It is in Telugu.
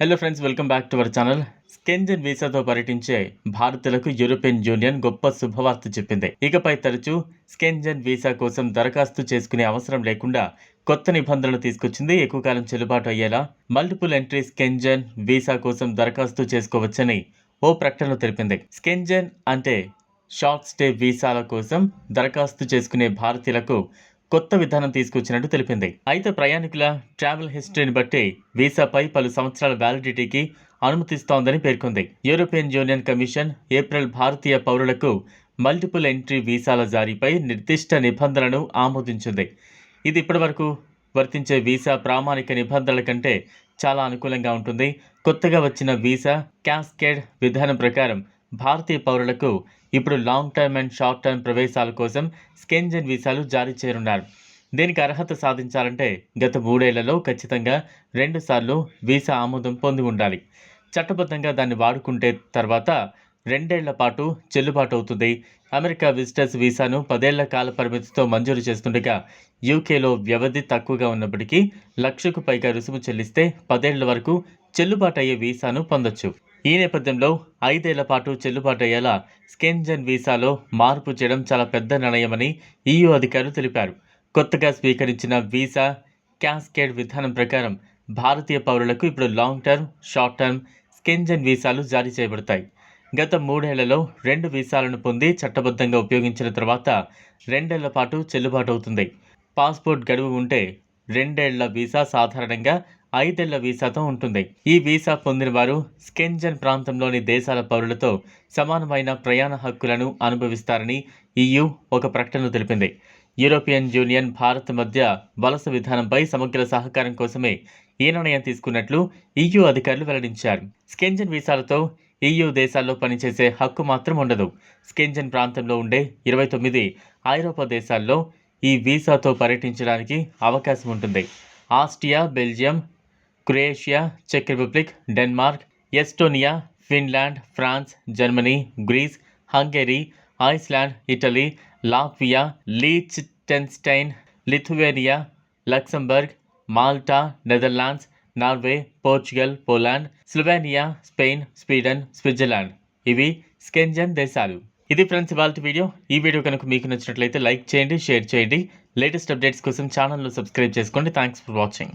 Hello friends welcome back to our channel Schengen వీసాతో పర్యటించే భారతీయులకు యూరోపియన్ యూనియన్ గొప్ప శుభవార్త చెప్పింది ఇకపై తరచూ స్కెంజన్ వీసా కోసం దరఖాస్తు చేసుకునే అవసరం లేకుండా కొత్త నిబంధనలు తీసుకొచ్చింది ఎక్కువ కాలం చెల్లుబాటు అయ్యేలా మల్టిపుల్ ఎంట్రీ స్కెంజన్ వీసా కోసం దరఖాస్తు చేసుకోవచ్చని ఓ ప్రకటనలో తెలిపింది స్కెంజన్ అంటే షార్ట్ స్టే వీసాల కోసం దరఖాస్తు చేసుకునే భారతీయులకు కొత్త విధానం తీసుకొచ్చినట్టు తెలిపింది. అయితే ప్రయాణికుల ట్రావెల్ హిస్టరీని బట్టి వీసాపై పలు సంవత్సరాల వ్యాలిడిటీకి అనుమతిస్తోందని పేర్కొంది. యూరోపియన్ యూనియన్ కమిషన్ ఏప్రిల్ భారతీయ పౌరులకు మల్టిపుల్ ఎంట్రీ వీసాల జారీపై నిర్దిష్ట నిబంధనలను ఆమోదించింది. ఇది ఇప్పటివరకు వర్తించే వీసా ప్రామాణిక నిబంధనల కంటే చాలా అనుకూలంగా ఉంటుంది. కొత్తగా వచ్చిన వీసా క్యాస్కేడ్ విధానం ప్రకారం భారతీయ పౌరులకు ఇప్పుడు long term and short term ప్రవేశాల కోసం స్కెంజన్ వీసాలు జారీ చేయనున్నారు. దీనికి అర్హత సాధించాలంటే గత మూడేళ్ళలో ఖచ్చితంగా రెండుసార్లు వీసా ఆమోదం పొంది ఉండాలి. చట్టబద్ధంగా దాన్ని వాడుకుంటే తర్వాత రెండేళ్ళ పాటు చెల్లుబాటు అవుతుంది. అమెరికా విజిటర్స్ వీసాను పదేళ్ళ కాల పరిమితితో మంజూరు చేస్తుండగా యూకేలో వ్యవధి తక్కువగా ఉన్నప్పటికీ లక్షకు పైగా రుసుము చెల్లిస్తే పదేళ్ళ వరకు చెల్లుబాటు అయ్యే వీసాను పొందొచ్చు. ఈ నేపథ్యంలో ఐదేళ్ళ పాటు చెల్లుబాటు అయ్యేలా స్కెంజన్ వీసాలో మార్పు చేయడం చాలా పెద్ద నిర్ణయమని ఈయూ అధికారులు తెలిపారు. కొత్తగా స్వీకరించిన వీసా క్యాస్కేడ్ విధానం ప్రకారం భారతీయ పౌరులకు ఇప్పుడు long term short term Schengen వీసాలు జారీ చేయబడతాయి. గత మూడేళ్ళలో రెండు వీసాలను పొంది చట్టబద్ధంగా ఉపయోగించిన తర్వాత రెండేళ్ళ పాటు చెల్లుబాటు అవుతుంది. పాస్పోర్ట్ గడువు ఉంటే రెండేళ్ళ వీసా సాధారణంగా ఐదేళ్ళ వీసాతో ఉంటుంది. ఈ వీసా పొందిన వారు స్కెంజన్ ప్రాంతంలోని దేశాల పౌరులతో సమానమైన ప్రయాణ హక్కులను అనుభవిస్తారని ఈయు ఒక ప్రకటనలో తెలిపింది. యూరోపియన్ యూనియన్ భారత్ మధ్య వలస విధానంపై సమగ్ర సహకారం కోసమే ఈ నిర్ణయం తీసుకున్నట్లు ఈయూ అధికారులు వెల్లడించారు. స్కెంజన్ వీసాలతో ఈయూ దేశాల్లో పనిచేసే హక్కు మాత్రం ఉండదు. స్కెంజన్ ప్రాంతంలో ఉండే ఇరవై తొమ్మిది ఐరోపా దేశాల్లో ఈ వీసాతో పర్యటించడానికి అవకాశం ఉంటుంది. Austria Belgium Croatia check Republic Denmark Estonia Finland France Germany Greece Hungary Iceland Italy Latvia Liechtenstein Lithuania Luxembourg Malta Netherlands Norway Portugal Poland Slovenia Spain Sweden Switzerland. ఇవి స్కెంజన్ దేశాలు. ఇది ఫ్రెండ్స్ ఇవాళ వీడియో. ఈ వీడియో కనుక మీకు నచ్చినట్లయితే లైక్ చేయండి షేర్ చేయండి. లేటెస్ట్ అప్డేట్స్ కోసం ఛానల్ను సబ్స్క్రైబ్ చేసుకోండి. Thanks for watching